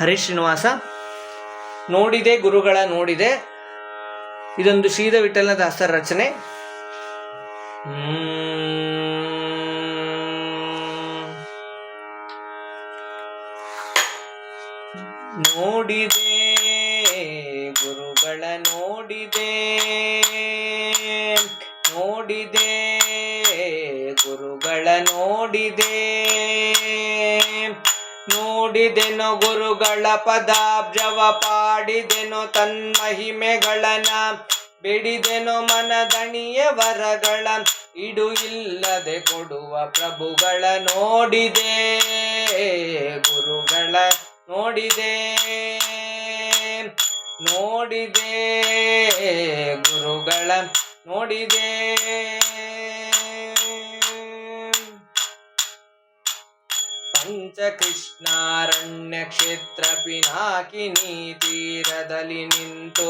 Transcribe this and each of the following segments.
ಹರೀಶ್ ಶ್ರೀನಿವಾಸ. ನೋಡಿದೆ, ಗುರುಗಳ ನೋಡಿದೆ. ಇದೊಂದು ಶ್ರೀಧ ವಿಠಲನ ದಾಸರ ರಚನೆ. ನೋಡಿದೆ, ಗುರುಗಳ ನೋಡಿದೆ. ನೋಡಿದೆ, ಗುರುಗಳ ನೋಡಿದೆ. ನೋಡಿದೆನೋ ಗುರುಗಳ ಪದಾಬ್ಜವ, ಪಾಡಿದೆನೋ ತನ್ಮಹಿಮೆಗಳನ ಬಿಡಿದೆನೋ ಮನದಣಿಯ ವರಗಳ, ಇಡು ಇಲ್ಲದೆ ಕೊಡುವ ಪ್ರಭುಗಳ ನೋಡಿದೆ, ಗುರುಗಳ ನೋಡಿದೆ ನೋಡಿದೆ, ಗುರುಗಳ ನೋಡಿದೆ. ಪಂಚಕೃಷ್ಣಾರಣ್ಯ ಕ್ಷೇತ್ರ ಪಿನಾಕಿನಿ ತೀರದಲ್ಲಿ ನಿಂತು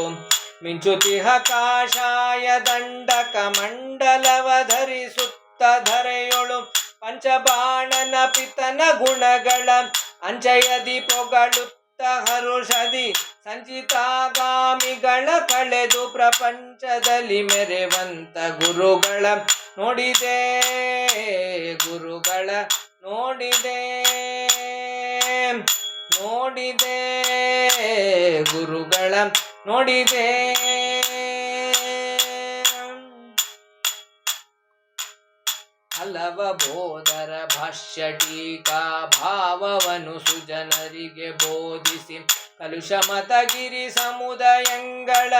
ಮಿಂಚುತಿಹ ಕಾಷಾಯ ಧರಿಸುತ್ತ ಧರೆಯೊಳು ಪಂಚಬಾಣನ ಪಿತನ ಗುಣಗಳ ಅಂಜಯದಿ ಪೊಗಳುತ್ತ ಹರುಷದಿ ಸಂಚಿತಾಗಾಮಿಗಳ ಕಳೆದು ಪ್ರಪಂಚದಲ್ಲಿ ಮೆರೆವಂತ ಗುರುಗಳ ನೋಡಿದೆ ಗುರುಗಳ ನೋಡಿದೆ ನೋಡಿದೆ ಗುರುಗಳ ನೋಡಿದೆ. ಹಲವ ಬೋಧರ ಭಾಷ್ಯ ಟೀಕಾ ಭಾವವನ್ನು ಸುಜನರಿಗೆ ಬೋಧಿಸಿ ಕಲುಷ ಮತಗಿರಿ ಸಮುದಾಯಂಗಳ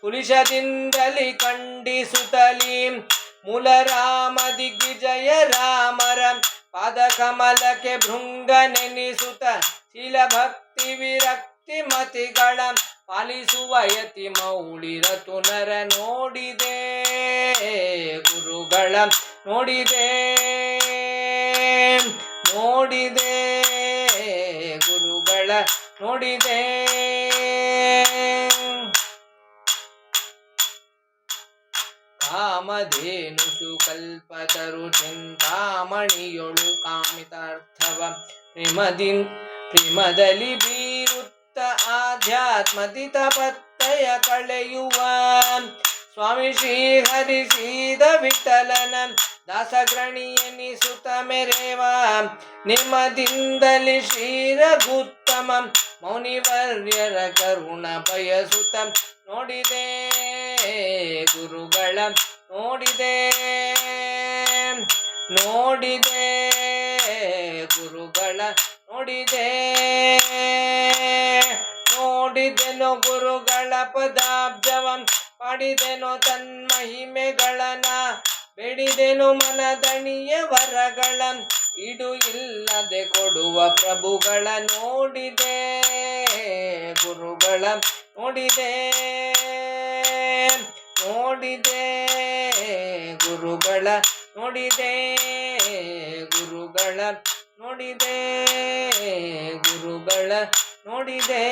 ಕುಲಿಶದಿಂದಲಿ ಖಂಡಿಸುತ್ತಲೀ. ಮೂಲ ರಾಮ ದಿಗ್ವಿಜಯ ರಾಮರ ಪಾದ ಕಮಲಕ್ಕೆ ಭೃಂಗ ನೆನೆಸುತ್ತ ಶೀಲ ಭಕ್ತಿ ವಿರಕ್ತಿ ಮತಿಗಳ ಪಾಲಿಸುವ ಯತಿ ತುನರ ನೋಡಿದೆ. ಗುರುಗಳ ನೋಡಿದೆ. ನೋಡಿದೆ. ಗುರುಗಳ ನೋಡಿದೆ. ಕಾಮಧೇನು ಕಲ್ಪತರು ಚಿಂತಾಮಣಿಯೊಳು ಕಾಮಿತಾರ್ಥವ. ಪ್ರೇಮದಿನ್ ಪ್ರೇಮದಲ್ಲಿ ಬೀರುತ್ತ ಆಧ್ಯಾತ್ಮದಿ ತಪತ್ತಯ ಕಳೆಯುವ. ಸ್ವಾಮಿ ಶ್ರೀ ಸೀದ ವಿಠಲನ ದಾಸಗ್ರಣಿಯನಿಸುತ್ತ ಮೆರೆವ. ನಿಮ್ಮದಿಂದಲಿ ಶ್ರೀರಘುತ್ತಮ ಮೌನಿವರ್ಯರ ಕರುಣ ಬಯಸುತ್ತ ನೋಡಿದೆ ಗುರುಗಳ ನೋಡಿದೆ ನೋಡಿದೆ ಗುರುಗಳ ನೋಡಿದೆ, ನೋಡಿದೆನೋ ಗುರುಗಳ ಪದಾಬ್ಜವಂ, ಪಾಡಿದೆನೋ ತನ್ಮಹಿಮೆಗಳನ ಬೆಡಿದೆನು ಮನದಣಿಯ ವರಗಳ ಇಡು ಇಲ್ಲದೆ ಕೊಡುವ ಪ್ರಭುಗಳ ನೋಡಿದೆ ಗುರುಗಳ ನೋಡಿದೆ ನೋಡಿದೆ ಗುರುಗಳ ನೋಡಿದೆ ಗುರುಗಳ ನೋಡಿದೆ ಗುರುಗಳ ನೋಡಿದೆ